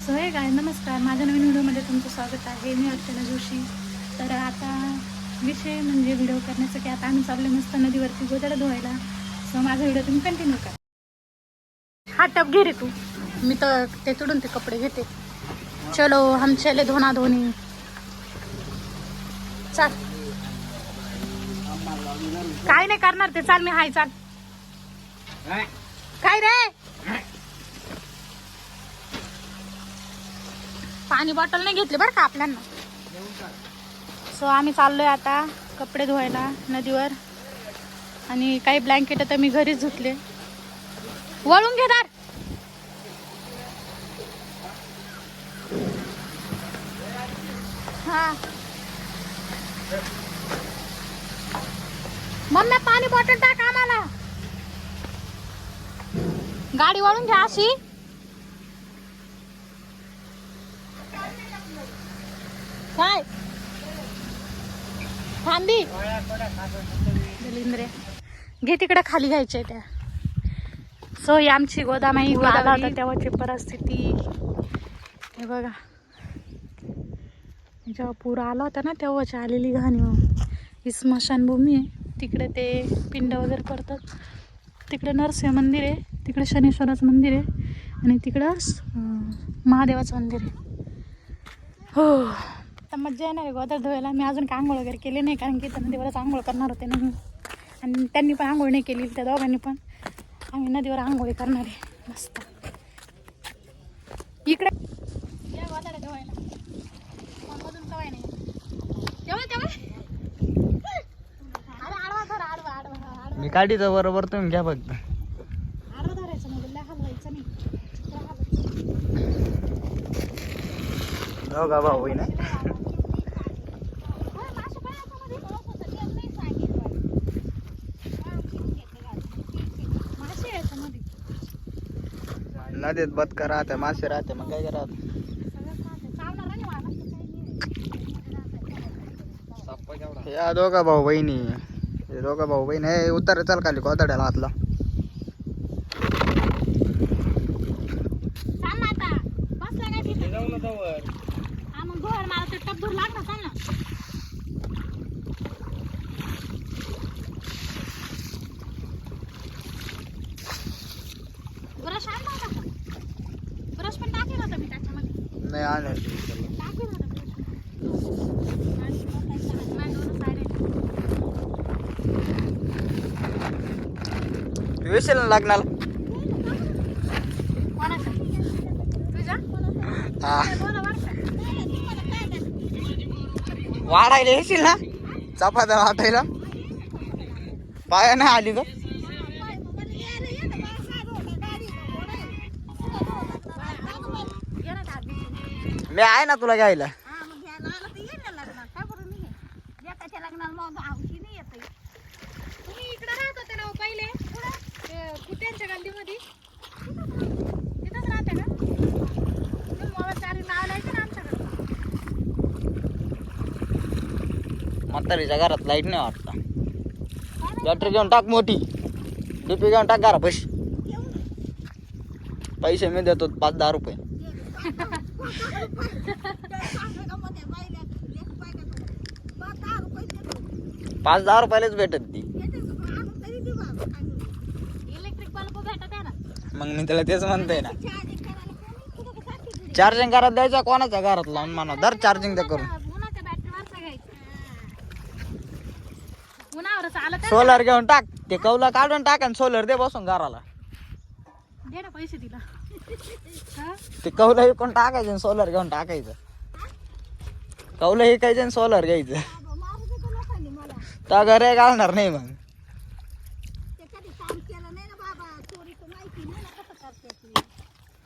So हे काय नमस्कार. माझ्या नवीन व्हिडिओमध्ये तुमचं स्वागत आहे. मी अर्चना जोशी. तर आता विषय म्हणजे व्हिडिओ करण्याचं की आता आम्ही चाललो मस्त नदीवरती गोदडा धुवायला. सो माझा व्हिडिओ तुम्ही कंटिन्यू करा. हा टप घे रे तू. मी तर ते तुडून ते कपडे घेते. चलो हम चले धोना धोनी. चाल. काय नाही करणार ते. चाल मी हाय चाल. काय? रे? पाणी बॉटल नाही घेतली बरं का आपल्यांना? सो आम्ही चाललोय आता कपडे धुवायला नदीवर. आणि काही ब्लँकेट तर मी घरीच धुतले. वळून घेणार हा. मम्मी पाणी बॉटल टाक आम्हाला. गाडी वळून घ्या अशी. काय? थांबी. दलिंद्रे. घे तिकडे खाली घ्यायचे त्या. सो ही आमची गोदामाई आला होता तेव्हाची परिस्थिती. हे बघा. जेव्हा पूर आला होता ना तेव्हाची आलेली घाणी ही स्मशानभूमी आहे. तिकडे ते पिंड वगैरे करतात तिकडे नरसिंह मंदिर आहे. तिकडे शनेश्वराचं मंदिर आहे. आणि तिकडं महादेवाचं मंदिर आहे. हो. आता मज्जा येणार आहे गोदर धुवायला. मी अजून काय आंघोळ वगैरे केली नाही कारण की इथं नदीवरच आंघोळ करणार होते ना आणि त्यांनी पण आंघोळ नाही केली त्या दोघांनी पण. आम्ही नदीवर आंघोळी करणार आहे. मस्त. इकडे. या धुवायला. सवय नाही. तेव्हा तेव्हा. अरे आडवा धर आडवा आडवा आडवा मी काढीचं बरोबर तुम्ही घ्या फक्त. आडवा धरायचं म्हणजे हलवायचं नाही. दोघा भाऊ बहीण आहे. मासे याच्यामध्ये नदीत बदका राहते मासे राहते मग काय करा या दोघा भाऊ बहिणी हे दोघा भाऊ बहिणी हे उतर चल खाली कोथड्याला हातला चाल ना आता. बसला काय तिथं? हा, मग धुवायला मला ते टप धुवून लाग ना, चाल ना. ब्रश आणला होता का? ब्रश पण टाकेल होता मी त्याच्यामध्ये नाही आले टाकेल होता ब्रश. आणि मोठायचा हात, माझ्या दोन side आहेत. येशील ना लग्नाला कोणाच्या? तुझ्या? हा दोन वर्ष. वाढायला येशील ना चपात्या वाटायला पाया नाही आली तर ये ना दादी. मी आहे ना तुला घ्यायला तुम्ही इकडे राहत होते ना हो पहिले ते कुत्यांच्या गल्लीमध्ये तिथंच राहते का तुम्ही मोबाईल चार्जिंग लावलायचं ना आमच्याकडे म्हातारीच्या घरात लाइट नाही वाटत. बॅटरी घेऊन टाक मोठी. डीपी घेऊन टाक घरा पैसे पैसे मी देतो पाच दहा रुपये. पाच दहा रुपयालाच भेटत ती. मग मी त्याला तेच म्हणतोय ना. चार्जिंग करत द्यायचा कोणाच्या घरात लावून म्हणा. दर चार्जिंग ते करून. सोलर घेऊन टाक ते कौला काढून टाक आणि सोलर दे बसून घराला. दे ना पैसे तिला. हा? ते कौला विकून टाकायचं सोलर घेऊन टाकायचं. कौला विकायचं आणि सोलर घ्यायचं. त्या घरी घालणार नाही मग.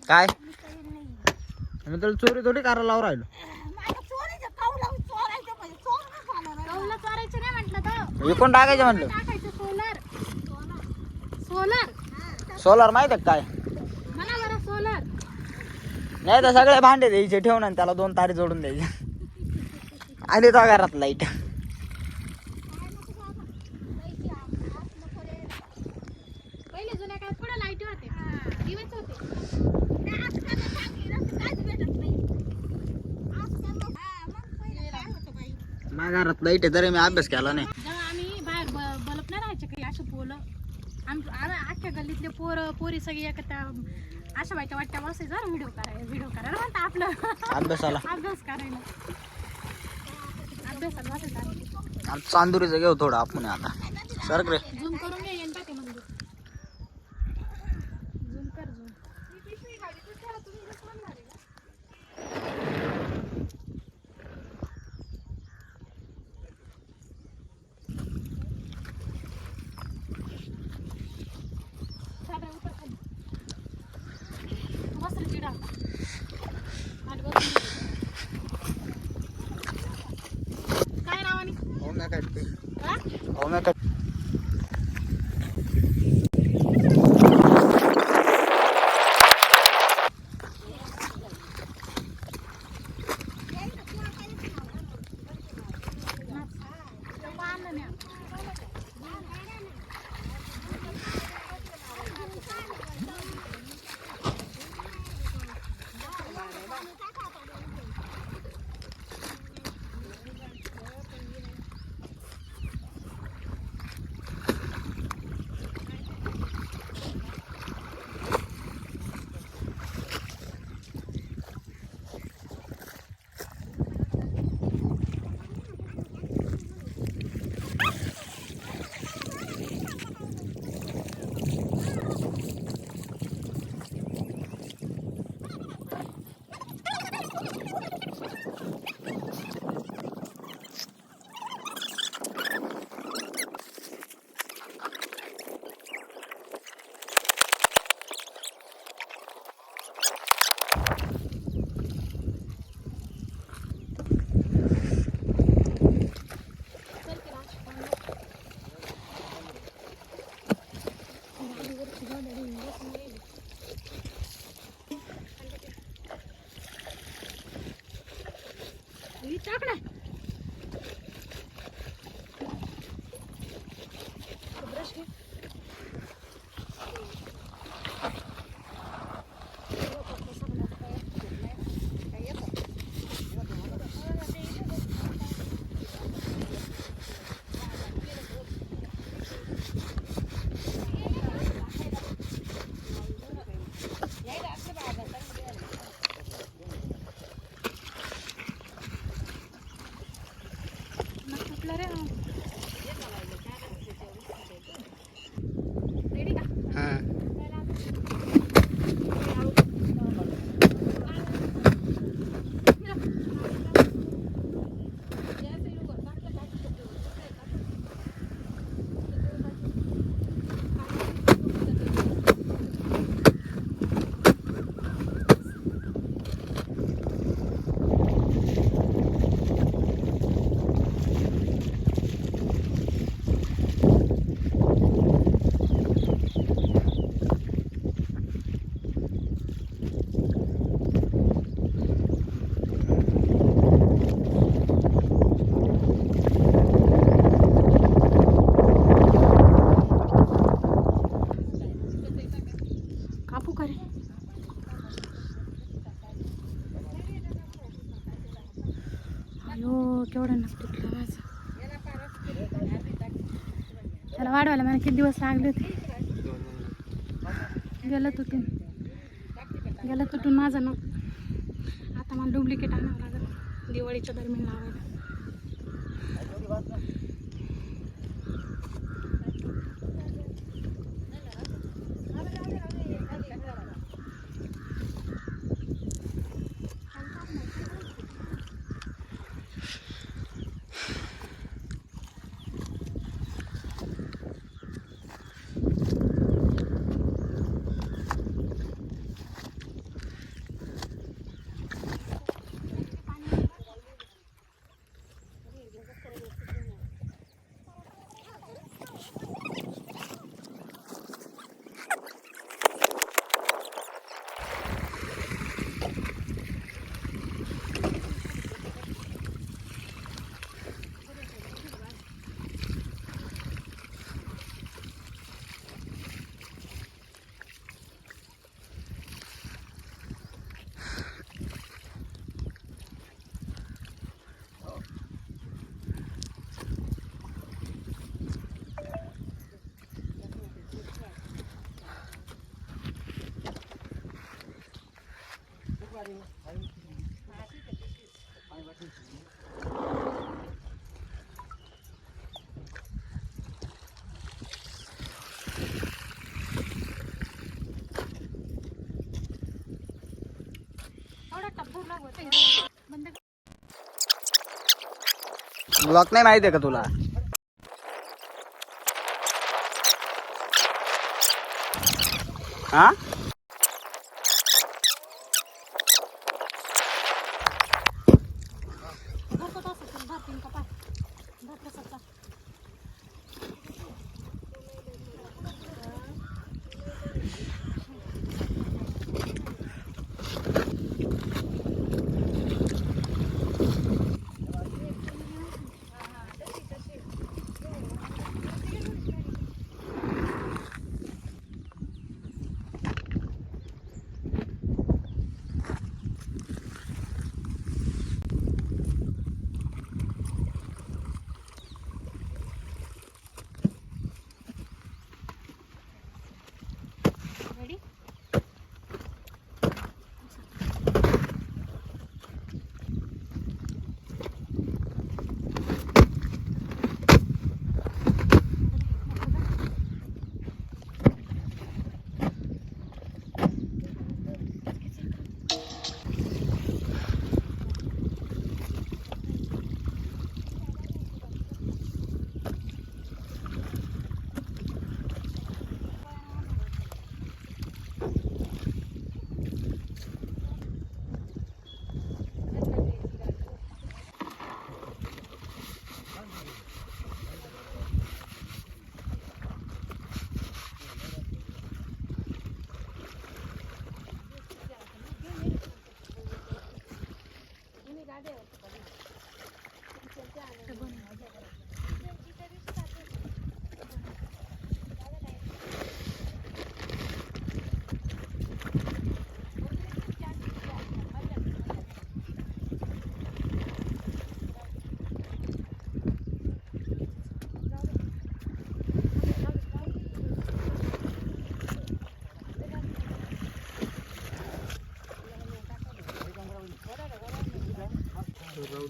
काय? मी तुला चोरी थोडी करायला लावून राहिलो. कौलं चोरायचं नाही म्हटलं विकून टाकायचं म्हणलं टाकायचं सोलर. सोलर. सोलर माहिती आहे का काय? म्हणा बरं सोलर. नाही तर सगळे भांडे द्यायचे ठेवून आणि त्याला दोन तारी जोडून द्यायचे. आली तो घरात लाइट पहिले जुन्या काळात पुढे लाइट होते दिवस होते काय भेटत माझ्या घरात लाइट आहे तरी मी अभ्यास केला नाही. जेव्हा आम्ही बाहेर ब- बलप नाही राहायचे काही असे पोलं आम- आम्ही अख्ख्या गल्लीतले पोरं पोरी सगळी एकत्र अशा बायका वाटत्या बसायचं व्हिडिओ करायला व्हिडिओ करायला म्हणता आपलं. अभ्यासाला. अभ्यास करायला. अभ्यासाला बसायचं आम्ही. आमचं चांदुरीचं घेऊ थोडं आपण आता. सरक रे. त्याला वाढवायला मला किती दिवस लागले होते. गेलं तुटून. गेलं तुटून माझं ना. आता मला डुप्लिकेट आणावं लागेल. दिवाळीच्या दरम्यान लावायला. ब्लॉक नाही माहिती आहे का तुला? हा?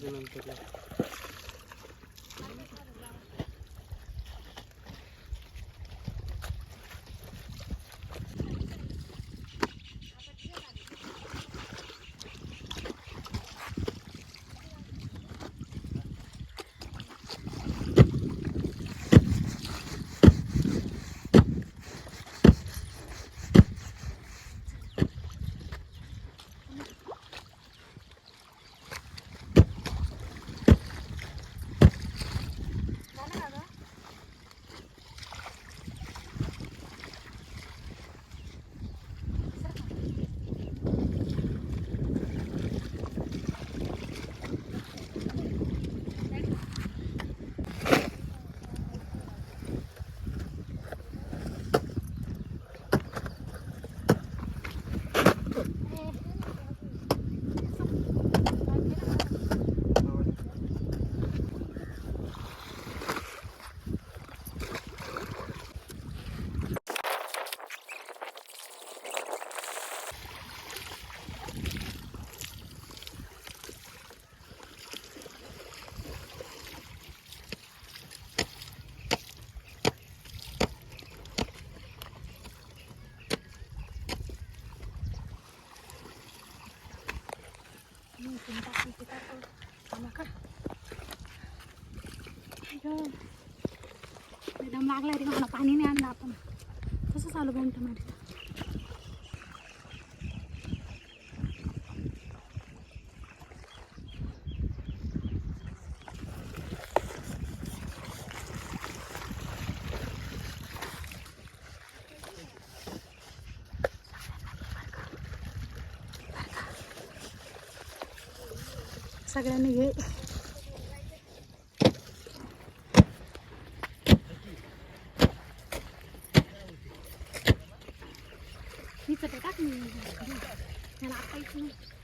त्याच्यानंतर दम लागला रे मला पाणी नाही आणलं आपण. कसं चालू बोंट मारित सगळ्यांनी घे मी तर टाक मी मला आता इथून माकड चाललंय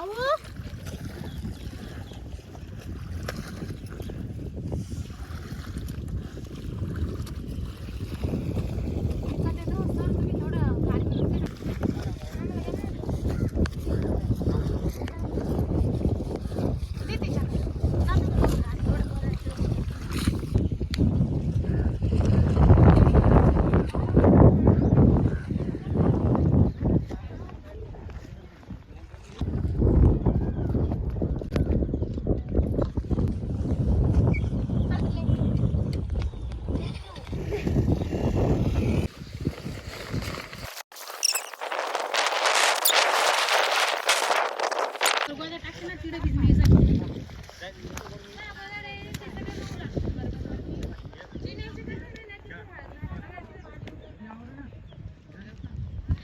वरती एवढं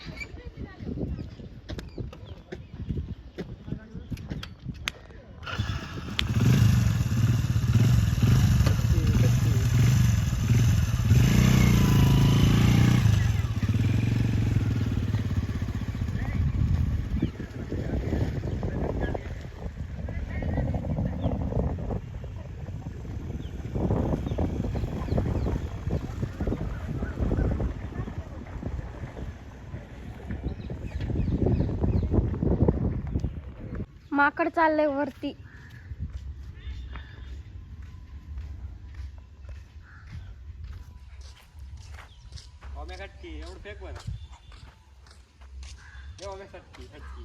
फेक सटकी सटकी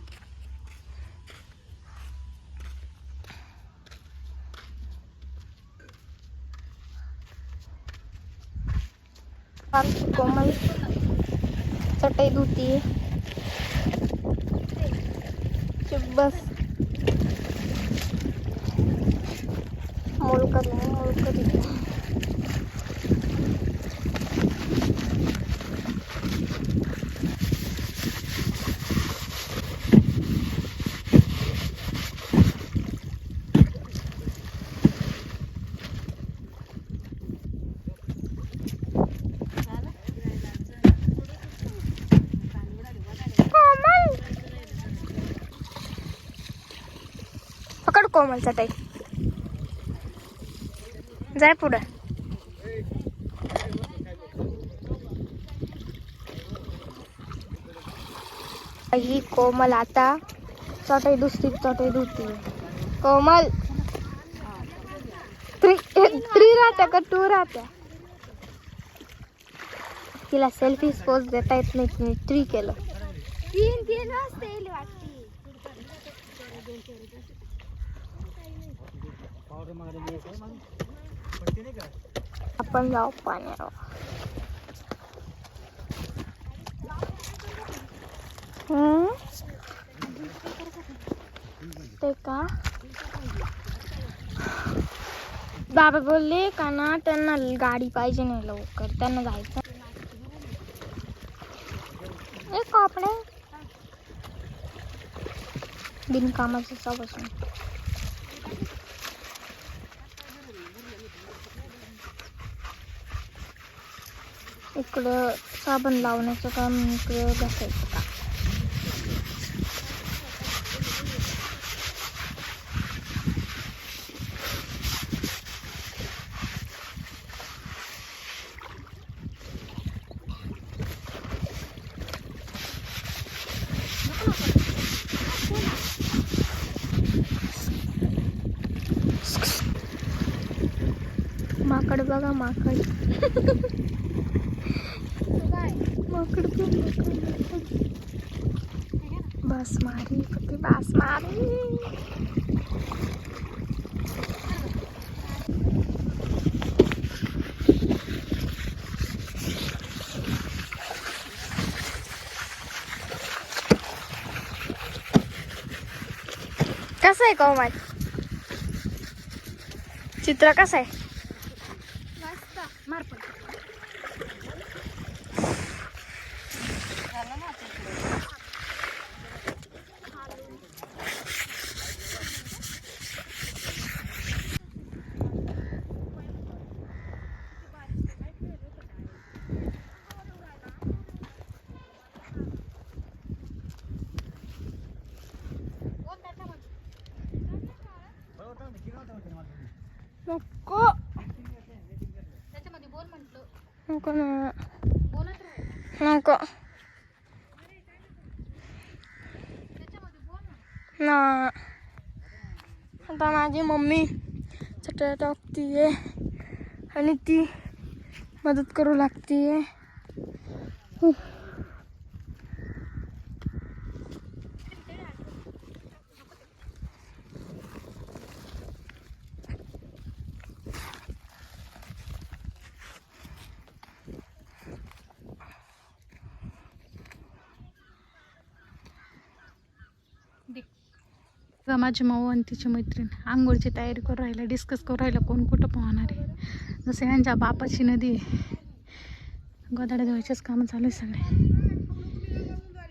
आमची कोमल चटई धुती बस. कोमलचा टाईप कोमल पकड कोमल चटई जाय पुढे. ही कोमल आता. चटई दुसरी चटई धुती कोमल. थ्री थ्री राहत्या का टू राहत्या? तिला सेल्फी पोज देता येत नाही तिने थ्री केलं. तीन तीन वाजता येईल वाटते. आपण जाऊ पाण्यावर. हम्म? ते का? बाबा बोलले का ना त्यांना गाडी पाहिजे नाही लवकर. त्यांना जायचं. एक कापडे. बिनकामाचं सवसून इकडं साबण लावण्याचं काम इकडं घासायचं का? माकड बघा माकड माकड. बघ, माकड, माकड. बास मारी फक्त बास मारी कसं आहे कोमल चित्र कसं आहे ना। आता माझी मम्मी चटया टाकतीये आणि ती मदत करू लागतीये बघा, माझी माऊ आणि तिची मैत्रीण आंघोळची तयारी करू राहिला डिस्कस करू राहिला कोण कुठं पोहणार आहे. जसं यांच्या बापाची नदी आहे. गोदाड्या धुवायचेच कामं चालू आहे सगळे.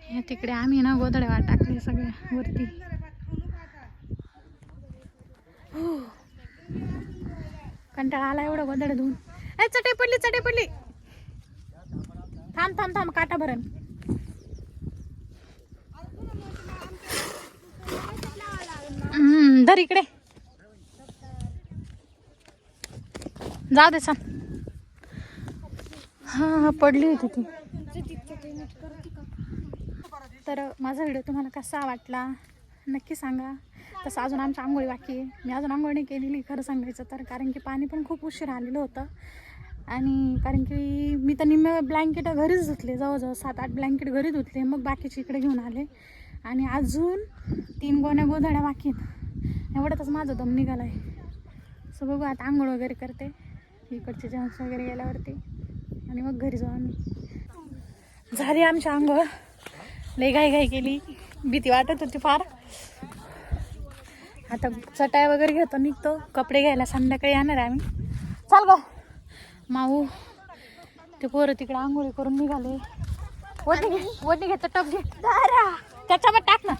हे तिकडे आम्ही ना गोदाड्या वाट टाकले सगळ्या वरती. हो. कंटाळा आला एवढं गोदाड्या धुवून. ए चटई पडली चटई पडली. थांब थांब थांब काटा भरण. हम्म, धर इकडे. जाऊ दे सांग हा हां पडली होती ती. तर माझा व्हिडिओ तुम्हाला कसा वाटला नक्की सांगा. तसं अजून आमची आंघोळी बाकी आहे. मी अजून आंघोळ नाही केलेली खरं सांगायचं तर कारण की पाणी पण खूप उशीर आलेलं होतं. आणि कारण की मी तर निम्मे ब्लँकेट घरीच धुतले जवळजवळ सात आठ ब्लँकेट घरी धुतले मग बाकीचे इकडे घेऊन आले. आणि अजून तीन गोण्या गोधड्या बाकी आहेत. एवढ्यातच माझा दम निघाला आहे सो बघू आता आंघोळ वगैरे करते. इकडचे जेवण वगैरे गेल्यावरती. आणि मग घरी जाऊ आम्ही. झाली आमची आंघोळ. लई घाई घाई केली. भीती वाटत होती फार. आता चटाई वगैरे घेतो निघतो. कपडे घ्यायला संध्याकाळी येणार आहे आम्ही. चाल ग. माऊ ते पोरं तिकडे आंघोळी करून निघाले. वडणी घे वडणी घेतो टप घे. त्याच्यावर टाक ना.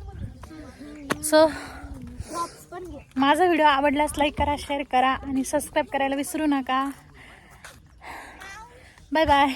सो माझा व्हिडिओ आवडल्यास लाईक करा शेअर करा आणि सबस्क्राईब करायला विसरू नका. Bye bye